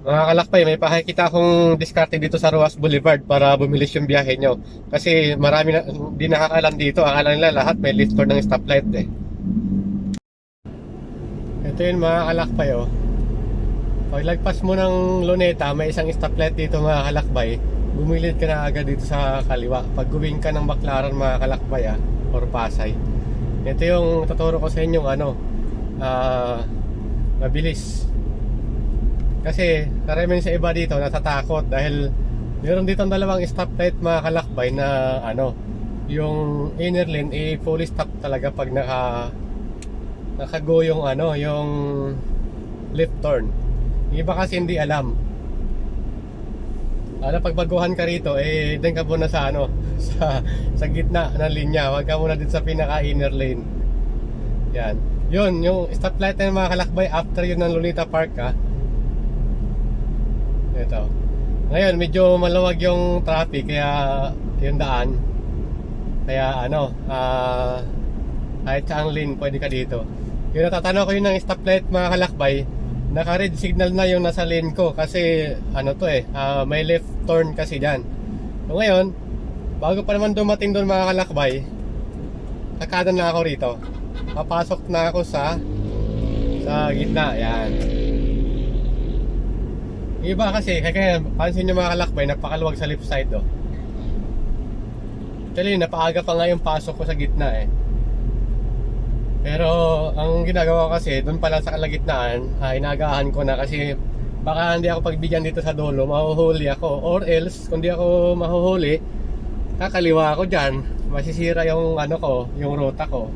Mga kalakpay, may pakikita akong diskarte dito sa Ruas Boulevard para bumilis yung biyahe nyo. Kasi marami na, di nakakalam dito. Akala nila lahat may lift door ng stoplight eh. Ito yun mga kalakpay oh. Paglagpas mo ng Luneta, may isang stoplight dito mga kalakbay. Bumilid ka na agad dito sa kaliwa. Pag guwing ka ng Baclaran mga kalakbay ah, or Pasay. Ito yung tuturo ko sa inyo ano, ah, mabilis. Kasi karamihan sa iba dito natatakot dahil meron dito dalawang stoplight mga kalakbay na ano, yung inner lane eh fully stop talaga pag naka nakago yung ano, yung left turn. Yung iba kasi hindi alam. Ano pagbaguhan ka rito eh doon ka muna sa ano sa sa gitna ng linya, wag ka muna dito sa pinaka inner lane. Yan. Yun, yung stoplight na yung mga kalakbay after yun ng Lunita Park ha. Ito. Ngayon, medyo maluwag yung traffic kaya yung daan. Kaya ano, ah kahit saang lane pwede ka dito. Yung natatanaw ko yun ng stoplight mga kalakbay, naka-red signal na yung nasa lane ko kasi ano to eh, ah, may left turn kasi dyan. So ngayon, bago pa naman dumating doon mga kalakbay, nakada na ako rito. Papasok na ako sa sa gitna, yan. Yung Iba kasi, kaya, kaya pansin nyo mga kalakbay, napakaluwag sa left side oh. Actually, napaaga pa nga yung pasok ko sa gitna eh. Pero ang ginagawa ko kasi, doon pala sa kalagitnaan, ah, inagahan ko na kasi baka hindi ako pagbigyan dito sa dulo, mahuhuli ako. Or else, kung di ako mahuhuli, kakaliwa ako dyan. Masisira yung ano ko, yung ruta ko.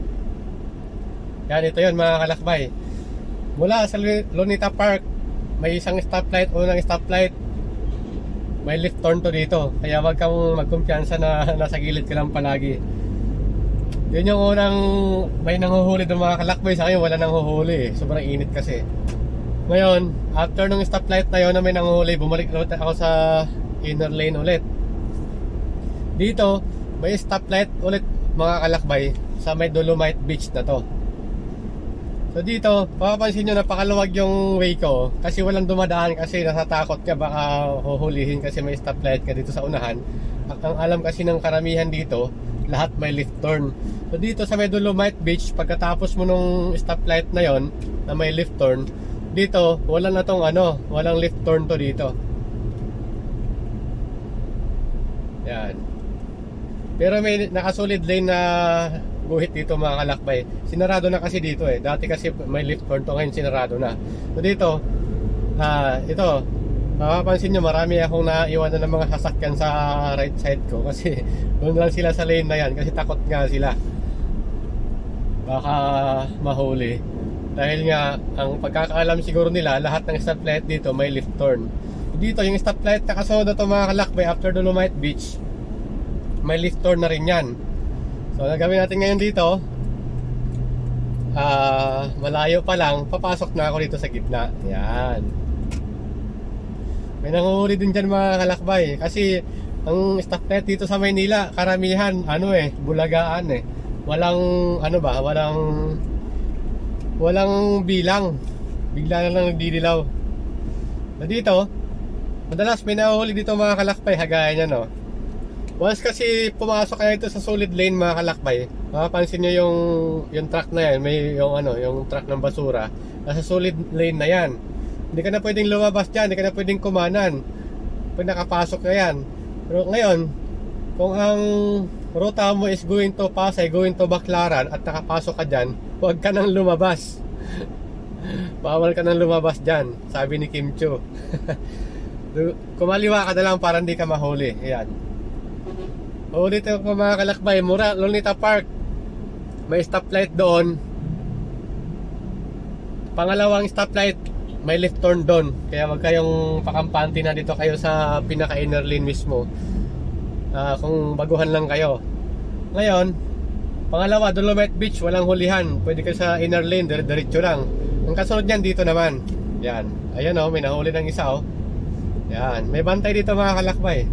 Yan, ito yun mga kalakbay. Mula sa Lu- Lunita Park, may isang stoplight, unang stoplight. May left turn to dito. Kaya wag kang magkumpiyansa na nasa gilid ka lang palagi. Yun yung unang may nanghuhuli ng mga kalakbay sa akin, wala nanghuhuli eh. Sobrang init kasi. Ngayon, after nung stoplight na yun na may nanghuhuli, bumalik ulit ako sa inner lane ulit. Dito, may stoplight ulit mga kalakbay sa may Dolomite Beach na to. So dito, papapansin nyo napakaluwag yung way ko kasi walang dumadaan kasi natatakot ka baka huhulihin kasi may stoplight ka dito sa unahan. Ang, ang alam kasi ng karamihan dito, lahat may left turn. So dito sa may Beach, pagkatapos mo nung stoplight na yon na may left turn, dito wala na tong ano, walang left turn to dito. Yan. Pero may nakasolid lane na guhit dito mga kalakbay. Sinarado na kasi dito eh. Dati kasi may lift turn to ngayon sinarado na. So dito, ah ito, mapapansin nyo marami akong naiwanan ng mga sasakyan sa right side ko kasi doon lang sila sa lane na yan kasi takot nga sila. Baka mahuli. Dahil nga, ang pagkakaalam siguro nila, lahat ng stoplight dito may left turn. Dito, yung stoplight na kasunod na ito mga kalakbay after Dolomite Beach, may lift turn na rin yan. So, gagawin natin ngayon dito, ah malayo pa lang, papasok na ako dito sa gitna. Yan. May nanguhuli din dyan mga kalakbay. Kasi, ang stoplight dito sa Maynila, karamihan, ano eh, bulagaan eh. Walang, ano ba, walang, walang bilang. Bigla na lang nagdidilaw. So, dito, madalas may nahuhuli dito mga kalakbay, hagaya niya no. Once kasi pumasok kayo ito sa solid lane mga kalakbay, mapapansin nyo yung, yung truck na yan, may yung ano, yung truck ng basura, nasa solid lane na yan. Hindi ka na pwedeng lumabas dyan, hindi ka na pwedeng kumanan. Pag nakapasok na yan. Pero ngayon, kung ang ruta mo is going to Pasay, going to Baclaran at nakapasok ka dyan, huwag ka nang lumabas. Bawal ka nang lumabas dyan, sabi ni Kim Cho. Kumaliwa ka na lang para hindi ka mahuli. Ayan. Ulit ako mga kalakbay, Mura, Lunita Park. May stoplight doon. Pangalawang stoplight, may left turn doon. Kaya wag kayong pakampante na dito kayo sa pinaka inner lane mismo. Ah, kung baguhan lang kayo. Ngayon, pangalawa, Dolomite Beach, walang hulihan. Pwede ka sa inner lane, dire diretso lang. Ang kasunod niyan dito naman. Yan. Ayan oh, may nahuli ng isa oh. Yan. May bantay dito mga kalakbay.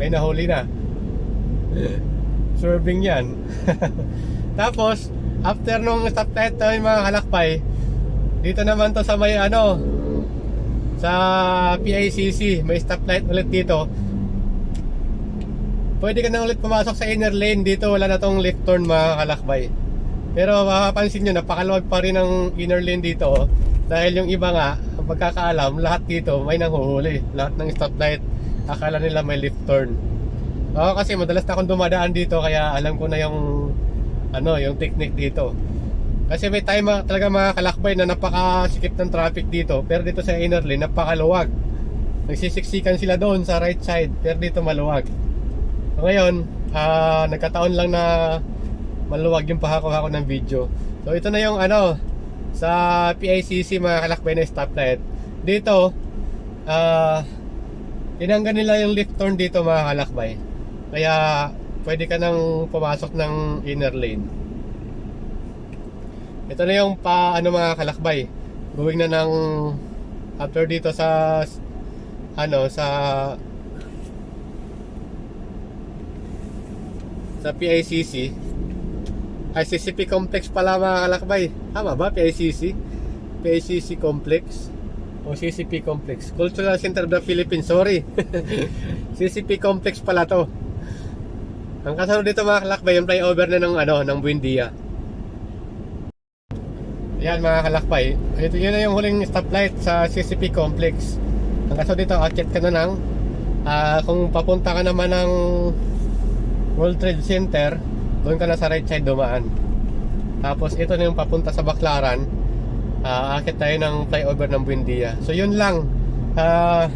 May nahuli na. Serving yan. Tapos, after nung na yung mga kalakbay, dito naman to sa may ano, sa PICC, may stoplight ulit dito. Pwede ka na ulit pumasok sa inner lane dito, wala na tong left turn mga kalakbay. Pero mapapansin nyo, napakaluwag pa rin ang inner lane dito. oh. Dahil yung iba nga, ang pagkakaalam, lahat dito may nanghuhuli. Lahat ng stoplight, akala nila may left turn. Oo, kasi madalas na akong dumadaan dito, kaya alam ko na yung, ano, yung technique dito. Kasi may time talaga mga kalakbay na napakasikip ng traffic dito. Pero dito sa inner lane, napakaluwag. Nagsisiksikan sila doon sa right side, pero dito maluwag. So ngayon, ah, nagkataon lang na maluwag yung pahako-hako ng video. So ito na yung ano, sa PICC mga kalakbay na stoplight. Dito, ah, tinanggal nila yung left turn dito mga kalakbay. Kaya pwede ka nang pumasok ng inner lane. Ito na yung pa ano mga kalakbay. Going na ng after dito sa ano sa sa PICC ay CCP complex pala mga kalakbay. Tama ba PICC PICC complex? O CCP complex? Cultural Center of the Philippines sorry. CCP complex pala to ang kasunod dito mga kalakbay yung flyover na ng ano ng Buendia yan mga kalakbay ito yun na yung huling stoplight sa CCP complex ang kasunod dito akit ka na ng ah, kung papunta ka naman ng World Trade Center, doon ka na sa right side dumaan. Tapos ito na yung papunta sa Baclaran. Uh, akit tayo ng flyover ng Buendia. So yun lang. Ah,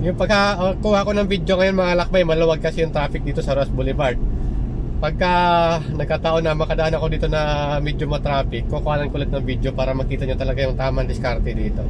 yung pagka uh, kuha ko ng video ngayon mga lakbay, maluwag kasi yung traffic dito sa Ross Boulevard. Pagka nagkataon na makadaan ako dito na medyo matraffic, kukuha ko ulit ng video para makita nyo talaga yung tamang diskarte dito.